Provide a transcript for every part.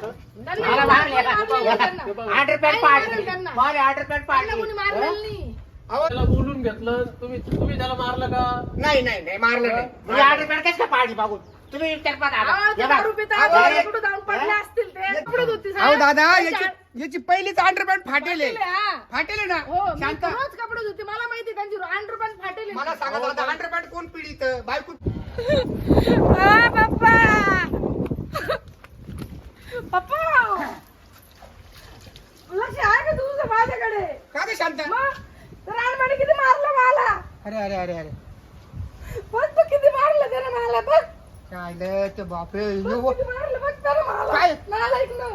मला मारले का? आठ रुपयात मला आठ रुपयात त्याला बोलून घेतलं तुम्ही तुम्ही त्याला मारलं का नाही नाही नाही मारलं नाही मी आठ रुपयात कसं काय पाडली तुम्ही विचार हे बघ. अहो, जाऊन पडले असतील दादा याची याची पहिलीच अंडरपॅन्ट फाटेल आहे. फाटेल, फाटेल आहे ना हो शांत रोज कपडे धुते मला माहिती त्यांची अंडरपॅन्ट फाटेल मला सांगा दादा अंडरपॅन्ट कोण पिढीत बायको बाप्पा पप्पा! लक्ष आहे का तुझं माझ्याकडे? का ग शांत? मग रानमाने किती मारलं मला? अरे अरे अरे अरे. बघ बघ किती मारलं त्याने मला बघ. काय ते बापरे बघ यो, किती मारलं बघ त्याने मला. काय? नालायक ना.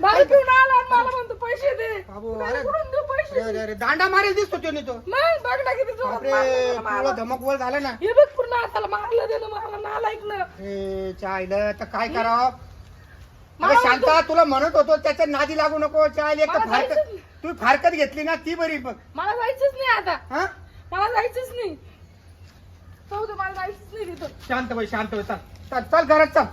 दारू पिऊन आला आणि मला म्हणतो पैसे दे. बाबू, अरे. कुठून देऊ अरे पैसे? अरे अरे दांडा मारेल दिसतो त्याने तो. मग बघ ना किती जोरात बापरे मारलं मला. धमक वर झालं ना. हे बघ पूर्ण हाताला मारलं त्यानं मला नालायक ना ए चायलं तर काय करावं? मला अरे शांता तुला म्हणत होतो त्याच्या नादी लागू नको एक मला फारकत. तू फारकत घेतली ना ती बरी बघ. मला जायचंच नाही आता. हा? मला जायचंच नाही. जाऊ दे मला जायचंच नाही तिथं. शांत बाई शांत होता चल. चल घरात चल.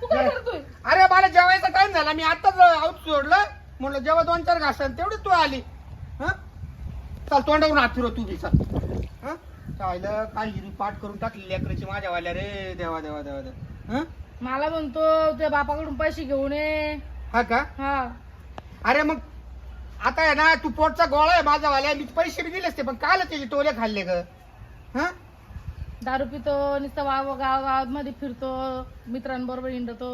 तू काय नाही. करतोय? अरे मला जेवायचा टाइम झाला. मी आताच आऊट सोडलं. म्हणलं जेव्हा दोन चार घास तेवढी तू आली. हा? चल तोंडावरून हात फिरव तू बी चल. हा? चायलं काय हिरी पाठ करून टाकली लेकराची माझ्या वाल्या रे. देवा देवा देवा देवा. हा? मला म्हणतो त्या बापाकडून पैसे घेऊन ये. हा का? हा. अरे मग आता आहे ना तू पोटचा गोळा आहे माझा वाल्या मी पैसे बी दिले असते पण काल त्याचे टोले खाल्ले ग. हा? दारू पितो नुसतं वाव गाव गावात मध्ये फिरतो मित्रांबरोबर हिंडतो.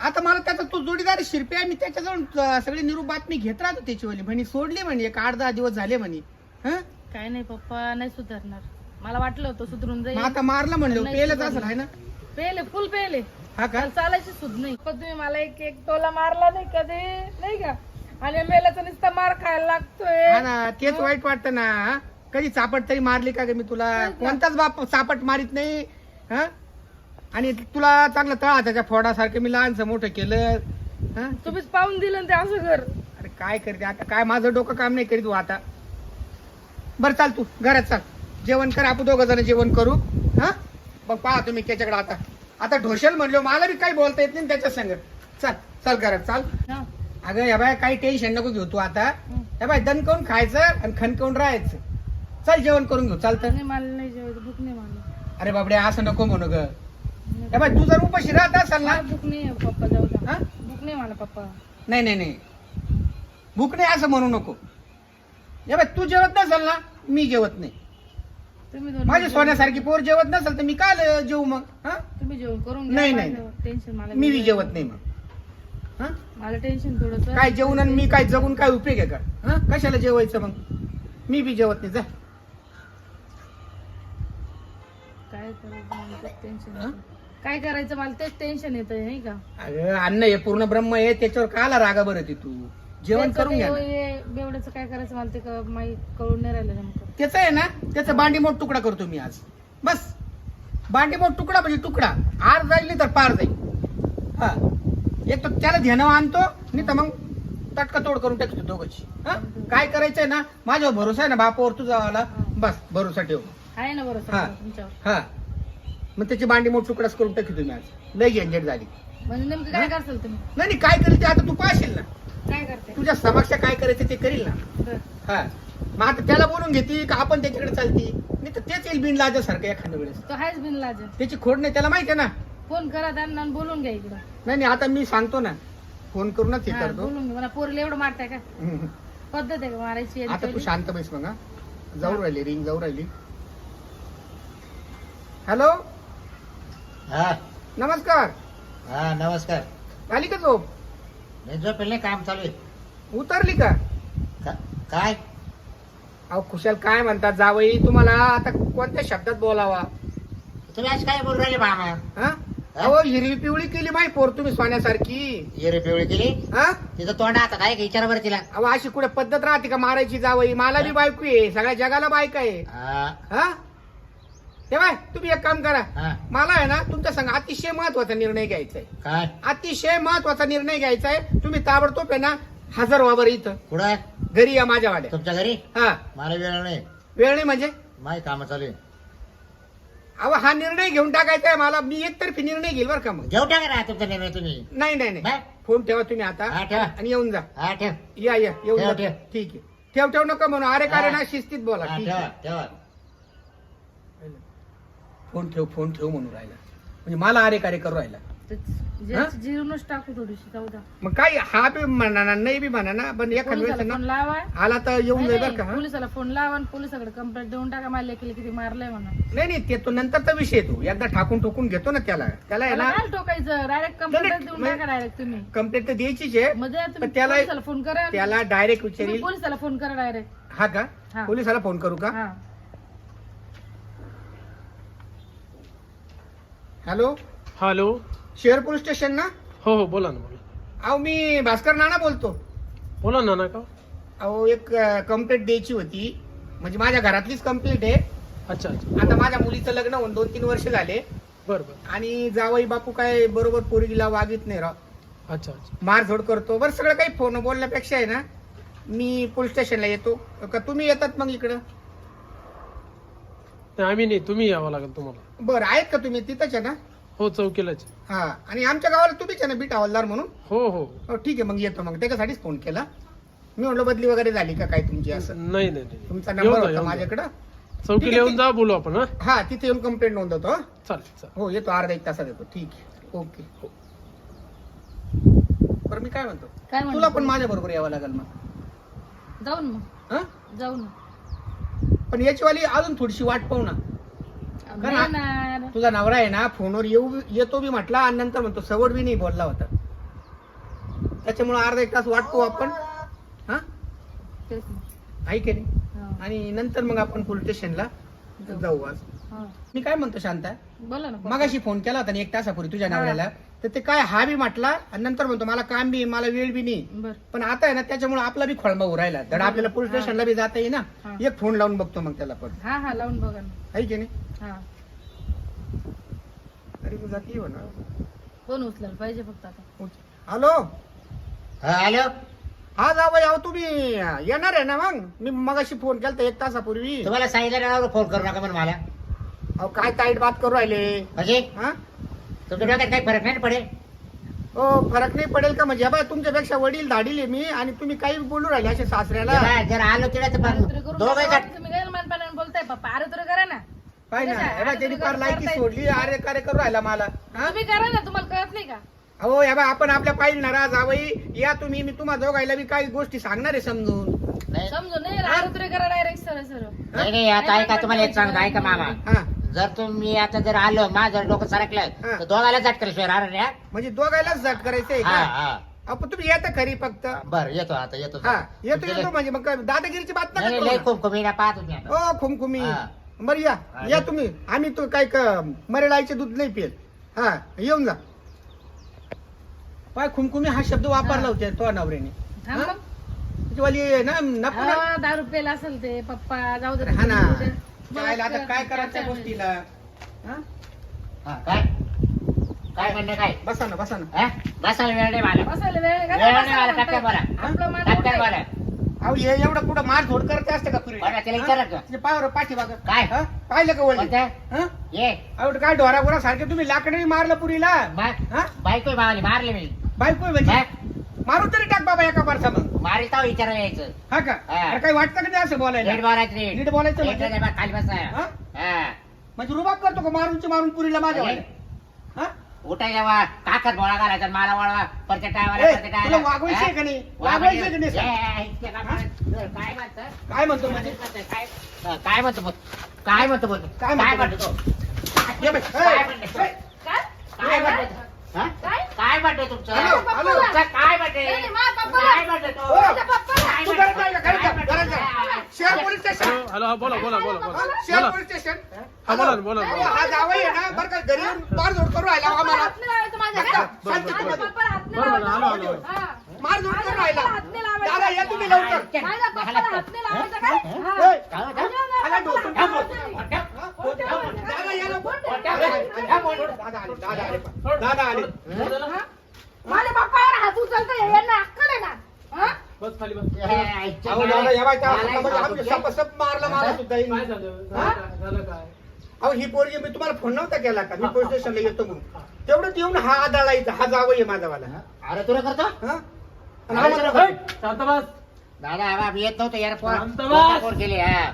आता मला त्याचा तो जोडीदार शिरपे आहे मी त्याच्याजवळ अं, सगळी निरूप बातमी घेत राहतो त्याची वाली म्हणे सोडली म्हणे एक आठ दहा दिवस झाले म्हणे. हा? काय नाही पप्पा नाही सुधारणार. मला वाटलं होतं सुधरून मग जाईल आता मारलं म्हणलं नाही पेलच सुधारलं. असेल आहे ना? पेले फुल पेले. हा का? चालायची सुध नाही. पण तुम्ही मला एक एक तोला मारला नाही कधी? नाही का? आणि मेल्याचा नुसता मार खायला लागतोय. हा ना तेच वाईट वाटतं ना हा? कधी चापट तरी मारली का ग मी तुला? कोणताच बाप चापट मारित नाही हा? आणि तुला चांगलं तळा त्याच्या फोडासारखं मी लहानसं मोठं केलं हा? तुम्हीच पाहून दिलं ना ते असं घर. अरे काय करते आता? काय माझं डोकं काम नाही करीत तू आता. बरं चाल तू घरात चाल. जेवण कर आपण दोघं जण जेवण करू. हा मग पहा तुम्ही त्याच्याकडे आता. आता ढोशल म्हणलो मला बी काही बोलता येत नाही त्याच्या संग. चल चल घरात चाल. हा. अगं या बाय काही टेन्शन नको घेऊ तू आता. या बाय दणकवून खायचं आणि खणकवून राहायचं. चल जेवण करून घेऊ. चालतं नाही मला नाही जेवायचं भूक नाही मला. अरे बाबडे असं नको म्हणू ग. या बाय तू जर उपाशी राहत असाल ना. मला भूक नाही पप्पा जाऊ द्या. हा? भूक नाही मला पप्पा. नाही नाही नाही. भूक नाही असं म्हणू नको. या बाय तू जेवत नसेल ना मी जेवत नाही. तुम्ही दोन माझी सोन्यासारखी पोर जेवत नसेल तर मी काय जेवू मग हा? तुम्ही जेवण करून नाही, नाही, टेन्शन मला मी बी जेवत नाही मग. हा? मला टेन्शन थोडस. काय जेवून आणि मी काय जगून काय उपयोग आहे का? हा? कशाला जेवायचं मग? मी बी जेवत नाही जा. काय करायचं मला तेच हा? टेन्शन काय करायचं मला तेच टेन्शन येत नाही का? अगं अन्न हे पूर्ण ब्रह्म आहे त्याच्यावर काला रागा बरं ते तू? जेवण करून ते घ्या ना. बेवड्याचं काय करायचं मला ते क- माहीत कळून नाही राहिलं नेमकं. त्याचं आहे ना त्याचं बांडीमोट तुकडा करतो मी आज. बस. बांडीमोट तुकडा म्हणजे तुकडा. आर जाईल तर पार जाईल. हा. एक तर त्याला ध्यान आणतो नाही तर मग तटका तोड करून टाकतो दोघंची. हा? काय करायचंय ना माझ्यावर भरोसा आहे ना बापावर तुझा आला. बस भरोसा ठेव. आहे ना बरोबर हा. तुमच्यावर. हा. मग त्याची बांडीमोट तुकडाच करून टाकतो मी आज. लय झंझट झाली. म्हणजे नेमकं काय करताल तुम्ही? नाही नाही, काय करेल ते आता तू पाहशील ना. काय करते? तुझ्या समक्ष काय करायचं ते करील ना. हा. मग आता त्याला बोलून घेते का आपण त्याच्याकडे चालती? नाही तर तेच येईल बिन लाजासारखं एखाद्या वेळेस. तो आहेच बिन लाज त्याची खोड नाही त्याला माहिती आहे ना. फोन करा त्यांना आणि बोलून घ्या इकडं. नाही नाही आता मी सांगतो ना. फोन करूनच हे हा, करतो. बोलून घ्या. मला पोरले एवढं मारताय का? हम्म. पद्धत आहे का मारायची याची आता तू पहिली? शांत बैस मग हा. जाऊ राहिली रिंग जाऊ राहिली. हॅलो हा. नमस्कार. हा नमस्कार. झाली का झोप? मी झोपेल नाही काम चालू आहे. उतरली का? का- काय? अहो खुशाल काय म्हणतात जावई तुम्हाला आता कोणत्या शब्दात बोलावा? तुम्ही आज काय बोलू राहिले मामा? हा? अहो हिरवी पिवळी केली माही पोर तुम्ही सोन्यासारखी. येरे पिवळी केली? हा? तिचं तोंड आता काय विचारा बरं तिला. अहो अशी कुठे पद्धत राहते का मारायची जावई? मला बी बायको आहे सगळ्या जगाला बायका आहे. हा, हा? ते बाय तुम्ही एक काम करा. हा. मला आहे ना तुमच्या संग अतिशय महत्त्वाचा निर्णय घ्यायचा आहे काय? अतिशय महत्त्वाचा निर्णय घ्यायचा आहे तुम्ही ताबडतोब आहे ना हजर व्हा बरं इथं. कुठं घरी या माझ्या वाड्या तुमच्या घरी? हा. मला वेळ नाही. वेळ नाही म्हणजे? माझी काम चालू आहे. अहो हा निर्णय घेऊन टाकायचा आहे मला. मी एकतर्फी निर्णय घेईल बरं का मग. घेऊ टाका ना तुमचा निर्णय तुम्ही. नाही नाही नाही. बाय. फोन ठेवा तुम्ही आता. हा ठेवा. आणि येऊन जा. हा ठेव. या या. येऊन ठेव, जा. ठेव. ठीक आहे. ठेव ठेव नका म्हणून अरे का रे हा. ना शिस्तीत बोला. हा ठीक ठेवा आहे. ठेवा. फोन ठेव फोन ठेव म्हणून राहिला. म्हणजे मला अरे कार्य करू राहिला. तेच- हा? जे- जिरूनच टाकू थोडीशी जाऊ द्या. मग काय हा बी म्हणा नाही बी म्हणा ना पण एखाद वेळेस ना लावा आला तर येऊन जाईल बरं का हा? पोलिसाला फोन लावा आणि पोलिसाकडे कंप्लेंट देऊन टाका मला लेकीला किती मारलंय म्हणून. नाही नाही ते तो नंतरचा विषय तो. एकदा ठाकून ठोकून घेतो ना त्याला. त्याला आहे ना टोकायचं. डायरेक्ट कंप्लेंट देऊन. टाका डायरेक्ट तुम्ही. कंप्लेंट तर द्यायचीच आहे तुम्ही त्याला पोलिसाला फोन करा. त्याला डायरेक्ट तुम्ही विचारील. पोलिसाला फोन करा डायरेक्ट हा का? हा. पोलिसाला फोन करू का? हा. हॅलो? हॅलो? शेअर पोलीस स्टेशन ना? हो हो बोला ना बोला. अहो मी भास्कर नाना बोलतो. बोला ना ना का? अहो एक कंप्लेंट द्यायची होती. म्हणजे माझ्या घरातलीच कंप्लेंट आहे. अच्छा अच्छा. आता माझ्या मुलीचं लग्न होऊन दोन तीन वर्ष झाले. बरं बरं. आणि जावई बापू काय बरोबर पोरगीला वागित नाही राव. अच्छा अच्छा. मारझोड करतो. बरं सगळं काही फोन बोलण्यापेक्षा आहे ना मी पोलीस स्टेशनला येतो. का तुम्ही येतात मग इकडं? नाही आम्ही नाही. तुम्ही यावं लागेल तुम्हाला. बरं आहेत का तुम्ही? तिथंच आहे ना? हो चौकीलाच हा. आणि आमच्या गावाला तुम्हीच आहे ना बीट हवालदार म्हणून? हो हो. हो ठीक आहे मग येतो मग. त्याच्यासाठीच फोन केला. मी म्हणलो बदली वगैरे झाली का काय तुमची असं? नाही नाही नाही. तुमचा येऊन नंबर जा, होता येऊन जा. माझ्याकडं. चौकीला येऊन जा बोलू आपण हा? हा तिथे येऊन कंप्लेंट नोंदवतो हं? चालेल चालेल. हो येतो अर्धा एक तासात येतो. ठीक आहे. ओके. हो. बरं मी काय म्हणतो? काय? तुला पण माझ्या बरोबर यावं लागेल मग. जाऊन मग. हं? जाऊ ना पण याचीवाली अजून थोडीशी वाट पाहू ना. येणार. तुझा नवरा आहे ना फोनवर येऊ येतो बी म्हटला आणि नंतर म्हणतो सवड बी नाही बोलला होता त्याच्यामुळे अर्धा एक तास वाटतो आपण हा तेच ना. आहे की नाही हा. आणि नंतर मग आपण पोलीस स्टेशनला जाऊ आज हा. मी काय म्हणतो शांता बोला ना मगाशी फोन केला होता ना एक तासापूर्वी तुझ्या. नवऱ्याला तर ते काय हा बी म्हटला आणि नंतर म्हणतो मला काम बी आहे, मला वेळ बी नाही. बर. पण आता आहे ना त्याच्यामुळे आपला बी खोळंबा उरायला धड आपल्याला पोलीस हा. स्टेशनला बी जाता येईल ना हा. एक फोन लावून बघतो मग त्याला पण हा हा लावून बघा ना. आहे की नाही? हा. जाती हो ना फोन उचलायला पाहिजे फक्त आता. हॅलो? हा, हॅलो? हा जावं याव तुम्ही. येणार आहे ना मग? मी मगाशी फोन केला एक तासापूर्वी. तुम्हाला सांगितलं ना फोन करू नका म्हणून मला. अहो काय ताईट बात करू राहिले? म्हणजे? हा? तुमच्या डोक्यात काही फरक नाही पडेल? हो फरक नाही पडेल का म्हणजे? बा तुमच्यापेक्षा वडील धाडील आहे मी आणि तुम्ही काही बोलू राहिले असे सासऱ्याला. जर आलो तिला तर तुम्ही काय बोलताय पप्पा. अरे तुरे करा ना. काय ना. ठीक आहे, हे बा, आता त्यांनी तुम्ही फार लायकी करताय. सोडली. अरे कार्य करू राहिला मला. हा? तुम्ही करा ना तुम्हाला कळत नाही का? अहो या बा आपण आपल्या पाहिजे ना रा जावई या तुम्ही मी तुम्हाला दोघायला बी काही गोष्टी सांगणार आहे समजून. नाही. समजून नाही अरे करा डायरेक्ट सरळ सरळ. नाही, नाही आता ऐका तुम्हाला एक सांगतो ऐका मामा. हा. जर तुम्ही आता जर आलो माझं जर डोकं सरकलं हा. तर दोघाला झटकल शिवाय राहणार नाही, हा? म्हणजे दोघायलाच झट करायचंय हा का हा आपण तुम्ही येता खरी फक्त बर येतो आता येतो हा येतो येतो म्हणजे मग काय दादागिरीची बात नाही, नका नाही, करू ना. खूप कमी पाहत होती आता हो खुमखुमी हा. बरं या हा, या ये. तुम्ही आम्ही तो काय मरेळाईचे दूध नाही पिल हा येऊन जा पाय खुमखुमी हा शब्द वापरला होता तो नवऱ्याने हा हा? मग त्याच्यावाली ना नको ना. हा, दारू पेला असेल ते पप्पा जाऊ दे अरे हा ना काय आता काय करायचं त्या गोष्टीला हा? हा, काय काय म्हणणं काय बसा ना बसा ना हा? बसायला वेळ नाही मला बसायला वेळ आहे का? वेळ नाही मला, बोला. आपलं मान बोला. अहो हे एवढं कुठं मार धोड करते असते का पुरी बरं, त्याला विचारा का? पायावर पाठीमाग काय? पाहिलं का वळली कोणत्या? हा? ये अहो काय ढोरा गुरा सारखे तुम्ही लाकडे मारलं पुरीला हा बायको मारली मारले मी बायको म्हणजे मारून तरी टाक बाबा एका पारसा मग मारी तर विचारायला यायचं हा का हा. अरे काही वाटतं का नाही असं नीट बोलायला बोलायचं नीट. नीट बोलायचं नीट म्हणजे? नाही बा, खाली बसा हा? हा. म्हणजे रुबाब करतो का मारूनची मारून पुरीला माझ्या? हा उठायला वा काकात बोळा घालायचा मला वळवा परच्या ए, टायमाला परच्या तुला वागवायचंय का नाही? वागवायचंय का नाही? काय म्हणतं काय म्हणतो म्हणजे काय हा, काय म्हणतो मग काय म्हणतो मग काय काय म्हणतो? म्हणतो तो? ये बाई, काय ए, म्हणतो? ए, काय? काय म्हणतो हा? काय? काय म्हणतो तुमचं हॅलो, हॅलो. तुमचं काय म्हणते नाही. काय म्हणतो तो? ओ, माझ्या पप्पाला. काय तू म्हणतो? घरात आहे का? घरात जा, काय म्हणतो? घरात जा. शहर पोलीस स्टेशन हॅलो हा बोला बोला बोला बोला शहर बोला पोलीस स्टेशन हा बोला ना, बोला हा जावई आहे ना बरं का घरी येऊन मारझोड करू राहिला पप्पाला आम्हाला हात नाही लावायचं माझ्या बरं का? का? शांती माझ्या मध्ये. पप्पाला हात नाही बरोबर, लावायचा. आलो, आलो. हा. मारझोड माझ्या करू राहिला पप्पाला हात नाही लावायचा. दादा या तुम्ही लवकर माझ्या पप्पाला हात नाही लावायचा काय? हा. ए, काय म्हणतो? माझ्या आला पप्पाला डोकं. दादा या लवकर. कोण दादा? आले, हा? माझ्या पप्पावर हात उचलता यांना अक्कल आहे ना हा? बस खाली बस ए, आईच्या अहो दादा या बाई त्या मला हातामध्ये आम्ही सांगतो. सप- सप मारला मला सुद्धा काय येईल. झालं झालं काय झालं काय अहो ही पोरगी मी तुम्हाला फोन नव्हता केला का मी पोलीस. स्टेशनला येतो म्हणून. तेवढंच येऊन हा आदळायचा हा जावं माझावाला अरे तुला करतो हा? आणि अरे, आम्हाला- तुला- शांत बस दादा आबा मी येत नव्हतो यार पोर शांत बस. कोण केले हा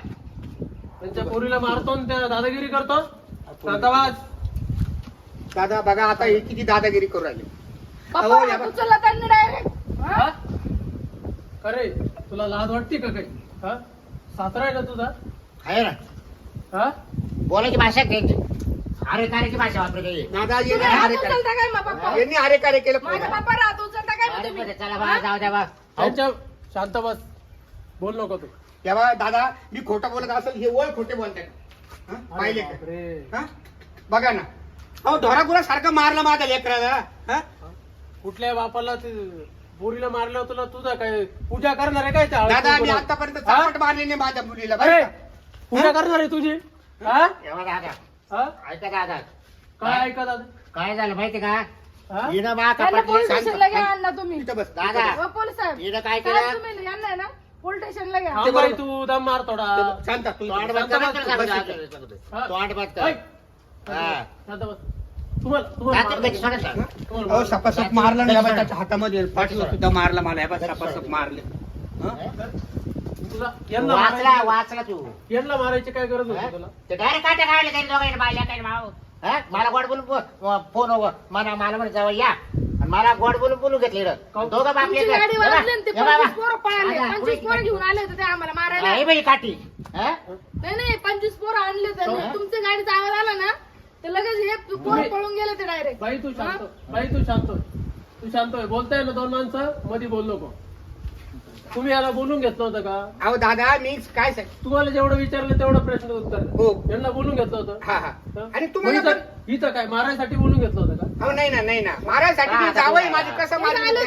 त्यांच्या पोरीला मारतो आणि त्या दादागिरी करतो दादा बघा आता हे किती दादागिरी करू राहिले. अहो, पप्पा या बा- उचलला त्यांनी डायरेक्ट हा? अरे तुला लाज वाटते का काही? हा? सासरा आहे ना तुझा? आहे ना. हा? बोलायची भाषा आहे त्यांची अरे कार्याची भाषा वापरते दादा यांनी तुम्ही हात अरे कार्य- उचलता काय पप्पा? यांनी कार्य केलं माझा पोराला. पप्पा राहत उचलता काय मग अरे तुम्ही? बरं, चला हा? बा जाऊ द्या बा. त्यांच्या शांत बस. बोल नको तू. तेव्हा दादा मी खोटं बोलत असेल हे ओळ खोटे बोलताय हा? पाहिले का बापरे. हा? बघा ना अहो ढोरागुरा सारखं मारलं माझ्या लेकराला हा? कुठल्या बापाला ते पोरीला मारलं तुला तुझा काय पूजा करणार आहे काय त्या दादा मी? आतापर्यंत हा? चापट मारली नाही माझ्या मुलीला बरं अरे का? पूजा करणार आहे तुझी हा एवढा दादा हा? ऐका दादा काय ऐका दादा काय झालं माहिती का हा? हिनं मा त्यांना पोलीस स्टेशनला घ्या अण्णा तुम्ही इथं बस दादा. हो, पोलीस साहेब काय केलं तुम्ही यांना आहे ना पोलीस स्टेशनला घ्या. हा बाई तू दम मार थोडा. शांत तू बस. कर, शांत बस, हा? बंद ऐ. कर. हा. शांत बस. तुम्हाला तुम्हाला रात्री मारलं. कधी सोडायचं? तुम्हाला अहो मारलं. सपासप मारलं ना या बाई त्याच्या हातामध्ये पाठीवर सुद्धा मारला मला. या बाई सपासप मारले. हा? तुला यांना वाचला मारायची- वाचला तू. यांना मारायची काय गरज होती तुला? ते डायरेक्ट काटे काढले त्यांनी दोघांनी बायला काही माव हा? मला गोड बोलून फोन मला मला म्हणे जावं या. मला गोड बोलून बोलू घेतले? दोघं बापले तुमची गाडी वाजली आणि ते हे बाबा. पंचवीस पोरं पळाले पंचवीस पोरं घेऊन आले होते ते आम्हाला मारायला. बाई काठी. हा? नाही नाही पंचवीस पोरं आणले होते. हो. आणि तुमच्या गाडीचा आवाज आला ना तर लगेच हे पोरं पळून गेले ते डायरेक्ट बाई तू शांत हो. बाई तू शांत हो. तू शांत होय बोलताय ना दोन माणसं मध्ये बोल नको. तुम्ही याला बोलून घेतलं होतं का? अहो दादा मी काय सांग तुम्हाला जेवढं विचारलं तेवढं प्रश्न उत्तर हो. यांना बोलून घेतलं होतं. हा हा. हं? आणि तुम्हाला इथं काय? मारायसाठी बोलून घेतलं होतं. अहो नाही ना नाही ना. मारायसाठी मी हा, हा. माझी कसं ते मारलं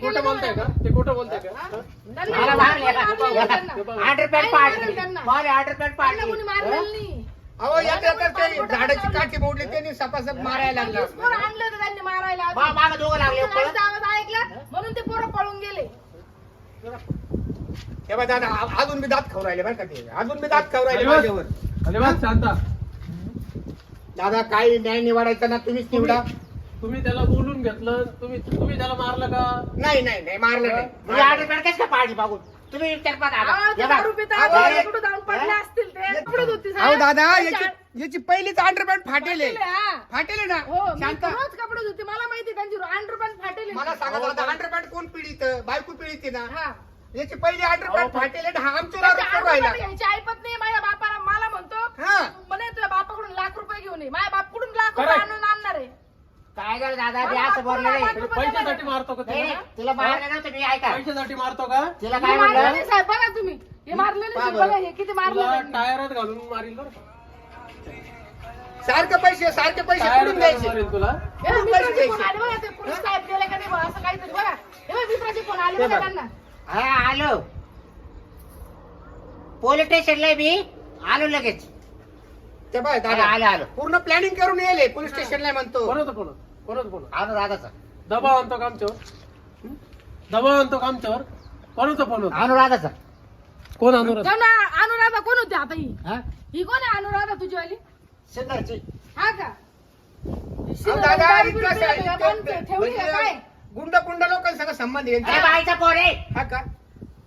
खोटं बोलताय का. ते खोटं बोलताय हा? हं? हे पाडली. मला पाडली अहो याच्या तर ते झाडाची काठी मोडली त्यांनी सपासप मारायला लागला. आणले होते त्यांनी मारायला. मागं दोघं लागले ऐकला म्हणून ते पोरं पळून गेले. तेव्हा दादा अजून मी दात खाऊ राहिले बरं का ते? अजून मी दात खाऊ राहिले. माझ्यावर. अरे वा शांता. दादा काय न्याय निवडायचा ना तुम्हीच निवडा. तुम्ही त्याला बोलून घेतलं तुम्ही तुम्ही त्याला मारलं का? नाही नाही नाही मारलं नाही. तुम्ही अंडरपॅन्ट कशी काय पाडली मागून? तुम्ही विचार हे बघ. कुठं जाऊन पडले असतील ते. अहो. दादा याची याची पहिलीच अंडरपॅन्ट फाटेल आहे. फाटेल आहे, हा. फाटेल आहे ना? हो मी शांत. रोज कपडे धुते मला माहिती त्यांची अंडरपॅन्ट फाटेल मला सांगा दादा अंडरपॅन्ट कोण पिढीत बायको पिढीत ना? हा. याची पहिली अहो, पण- फाटेल आहे हा आमच्या त्याच्या राहिला. ऐपत नाही माझ्या बापाला. मला म्हणतो हा. म्हणे तुझ्या बापाकडून लाख रुपये घेऊन ये. माझ्या बाप कुठून लाख खरंय. रुपये आणून आणणार आहे. काय दादा? असं बोललो नाही पैशासाठी मारतो का नाही, तुला नाही, तिला मारलं नव्हतं मी ऐका. पैशासाठी मारतो का? तिला हे काय मारलं म्हणलं? नाही साहेब बघा तुम्ही. हे मारलं नाही. बघा हे किती मारलं तुला त्यांनी. टायरात घालून मारील बरं का? सारखे पैसे सारखे पैसे टायरात कुठून घालून द्यायचे? मारील तुला? हे बघा, पैसे मित्राचे फोन द्यायचे. आले? बघा ते पोलीस साहेब गेले का नाही बघा, असं काहीतरी बघा. हे बघा मित्राचे फोन आले बघ. त्यांना. हा आलो. पोलीस स्टेशनला मी. आलो लगेच. ते बाय हा, दादा आलो आलो. पूर्ण प्लॅनिंग करून येले पोलीस स्टेशनला म्हणतो. कोण होतं कोण कोण होतं कोण आलो दादाचा. दबाव आणतो का आमच्यावर? हं? दबाव आणतो का आमच्यावर? कोण होतं फोन होतं? आलो दादाचा. कोण अनुराध जाऊ ना अनुराधा कोण होती आता ही? हा? ही कोण आहे अनुराधा तुझीवाली? सिन्नरची. हा का? अहो, दादा इतकं ठेवली का? काय? गुंड गुंड लोकांसंग संबंध आहे. अरे. बाईचा पोर आहे. हा का?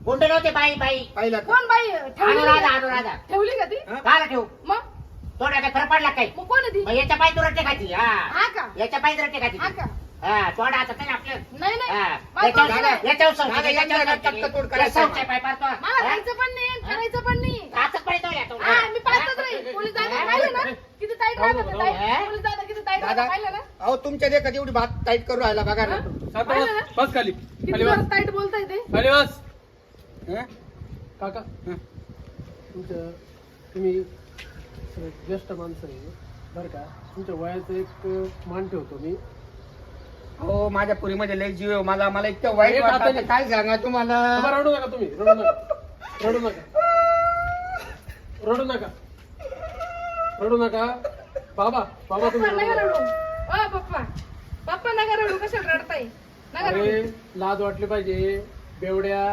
गुंड नव्हते बाई बाई. पाहिला का? कोण बाई? ठेवली अनुराधा का? अनुराधा ठेवली का ती? हा? काला ठेवू. मग? थोडा काय फरक पडला काही मग कोण आहे ती मग याच्या पाय तुरट टेकायची हा. हा का? याच्या पाय तुरट टेकायची हा का? हा आता नाही आपलं? नाही नाही. हा. मला याच्यावर- कोण नाही. याच्यावर दादा, संशय, याच्यावर यांना संशय. टक्कतोड या करायचं संशय पाय पाडतो. मला हा? जायचं पण नाही करायचं पण नाही. हातच पडतो या तो. हा मी पाहतच राहील पोलीस दादा? पाहिलं ना? किती पोलीस दादा दादा पाहिलं ना? अहो तुमच्या देखत एवढी बात टाईट करू राहिला बघा ना शांत पाहिलं ना? बस खाली. किती खाली बस. टाईट बोलताय ते? खाली बस. हा? काका. हं. तुमचं तुम्ही ज्येष्ठ माणसं आहे बरं का? तुमच्या वयाचं एक मान ठेवतो मी. हो माझ्या पुरीमध्ये लय जीव आहे. मला मला इतकं वाईट एक वाटतं हाताने. आता काय सांगा तुम्हाला? बाबा, रडू नका तुम्ही. रडू नका. रडू नका. रडू नका. रडू नका. बाबा बाबा तुम्ही रडू नका. ओ पप्पा. पप्पा नका रडू कशाला रडताय. नका अरे रडू लाज वाटली पाहिजे बेवड्या.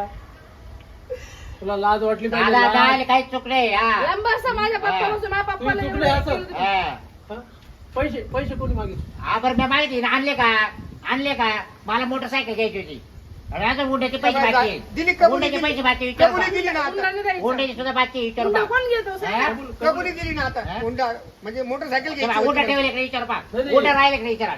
तुला लाज वाटली पाहिजे दादा, काही चुकले हा. लांब असा माझ्या पप्पापासून माझ्या पप्पाला तुम्ही एवढं चुकले केलं असं. तुम्ही. हा. हा? पैसे पैसे कोणी मागितले? हा बरं मी माहिती ना आणले का? आणले का? मला मोटरसायकल घ्यायची होती. अजून हुंड्याचे पैसे दिली बाकी कबुली हुंड्याचे दिली. पैसे बाकी विचार कबुली दिली ना आता हुंडाने द्यायचं. हुंड्याचे सुद्धा बाकी विचार हुंडा पहा. कोण घेतो साहेब? हा? कबूल- कबुली दिली ना आता हा? हुंडा म्हणजे मोटरसायकल घ्यायची हुंडा होती ठेवले. का विचार पहा नाही, नाही. हुंडा राहिले का विचारा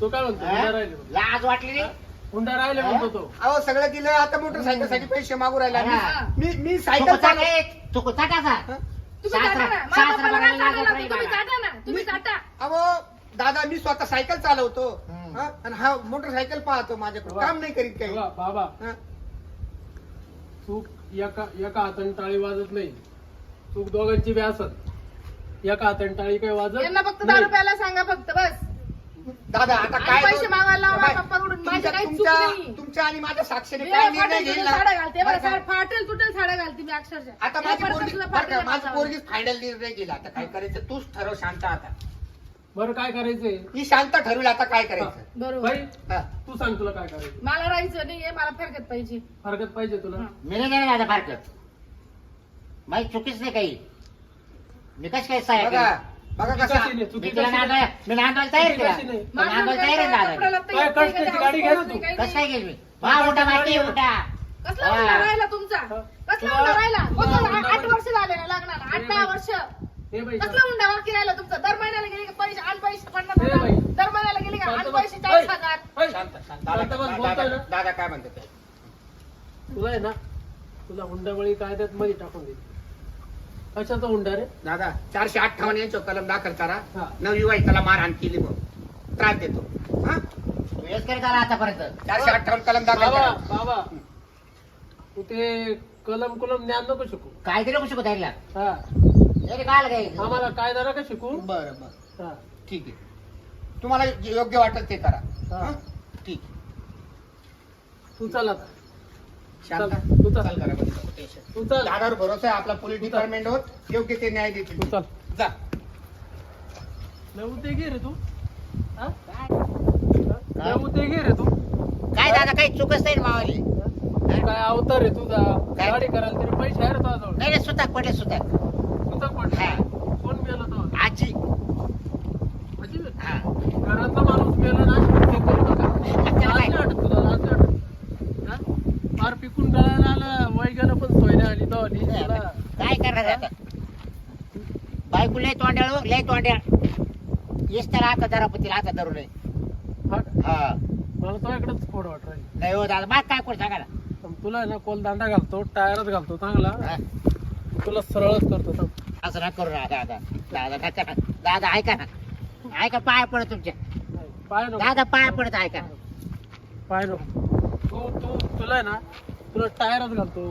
तो काय म्हणतो हुंडा राहिले म्हणतो. लाज वाटली नाही हुंडा राहिले म्हणतो तो अहो सगळं दिलं आता मोटरसायकलसाठी पैसे मागू राहिला हा. मी मी सायकल चुकता चालव काय चुकता कसा हा? तुम्ही सासरा- चाटा ना. सासरा माझ्या बापाला बघायला काय लागत चाटायला नाही तुम्ही मला. चाटा ना तुम्ही चाटा अहो दादा मी स्वतः सायकल चालवतो. हा? आणि हा मोटरसायकल पाहतो माझ्याकडे काम नाही करीत काही. बाबा. हा? चूक एका एका हाताने टाळी वाजत नाही. चूक दोघांची बी असत. एका हाताने टाळी काही वाजत यांना फक्त नाही. दारू प्यायला सांगा फक्त बस. दादा आता आणि काय पैसे मागायला लावा बाय, पप्पाकडून. माझी तुमच्या- काही चूक तुमच्या नाही. तुमच्या आणि माझ्या साक्षीने मी काय निर्णय फाटेल घेईल तुटेल ना साड्या घालते बरं बरं का? साड- फाटेल तुटेल साड्या घालते मी अक्षरशः. आता माझी पोरगी बरं का, माझी माझा पोरगी फायनल निर्णय गेला आता काय करायचं? तूच ठरव शांत आता. बरं काय करायचंय? ही शांत ठरवेल आता काय करायचं? बरोबर. बाई हा. तू सांग तुला काय करायचं मला राहायचं नाहीये मला फरकत पाहिजे. हरकत पाहिजे तुला? हा. मी नाही देणार दादा फारकत. माझी चुकीच नाही काही. मी कशी काय सहाय्य बघा? बघा कसा कशी नाही, मी चुकी तिला कशी नाही. नांदाय मी नांदायला तयार चुकी केला कशी नाही. पण नांदायला तयार आहे दादा कपड्याला तर काय येत नाही, कष्टाची काही गाडी घे ना नाही, तू. काही? कसं नाही. काय गेली वा उठा माती उठा कसला हा. हुंडा राहिला तुमचा. कसला तुला- हुंडा राहिला? तुला कोणता? हुंडा आठ वर्ष झाले ना लग्नाला आठ दहा वर्ष. हे बाई कसला हुंडा बाकी राहिला तुमचा? दर महिन्याला गेले पन्नास हजार. बाई. दर महिन्याला गेले का? आण शांत पैसे बस. चाळीस ऐ, हजार. ऐ, शांत शांत. शांत दादा बस, दादा- बोलतोय ना. दादा काय म्हणते ते? तुला आहे ना तुला हुंडाबळी कायद्यात मध्ये टाकून देईल कशाचा हुंडा रे? दादा चारशे अठ्ठावन्न यांच्या कलम दाखल करा. हा. त्याला मारहाण केली म्हणून त्रास देतो. हा? तू हेच करीत आला आतापर्यंत? चारशे अठ्ठावन्न कलम दाखल बाबा करा. बाबा. तू ते कलम कुलम ज्ञान नको शिकू. काय तरी कशी द्यायला हा. काय काय आम्हाला कायदा नका शिकू. बरं बरं. हा. ठीक आहे. तुम्हाला जे योग्य वाटेल ते करा. हा. हा? ठीक. तू चल आता. शांत चल, तू चल. चल करा. तू चल. दादावर भरोसा आहे आपला पोलीस डिपार्टमेंटवर योग्य ते न्याय देतील. तू चल. जा. लय घे रे तू. हा? लय घे रे तू. काय दादा काही चुकच नाही मावाली? काय अवतार आहे तुझा. काय? गाडी करायला तरी पैसे आहे रे तुझ्याजवळ. नाही रे सुद्धा पडले सुद्धा तुझा पडला. हा. कोण मेलं तो आजी अजिबात. हा. घरातला माणूस मेला ना ते करू नका लाज नाही वाटत तुला वाटत हा? फार पिकून आलं वय गेलं पण सोय नाही आली तो आली. तुला काय करणार आता? बायको लय तोंड्याळ लय तोंड्याळ येस आता दरापतीला आता धरू नये हा? हा. मला फोड वाट राहील. नाही हो दादा मग काय कोण सांगा ना. पण तुला आहे ना कोल दांडा घालतो टायरच घालतो चांगला. हा. तुला सरळच करतो थांब. असं ना करू ना दादा. दादा नका ना दादा ऐका ना. ऐका पाय पडत तुमच्या. पाय नको दादा पाय पडत ऐका पाय नको तू तू तुला आहे ना तुला टायरच घालतो.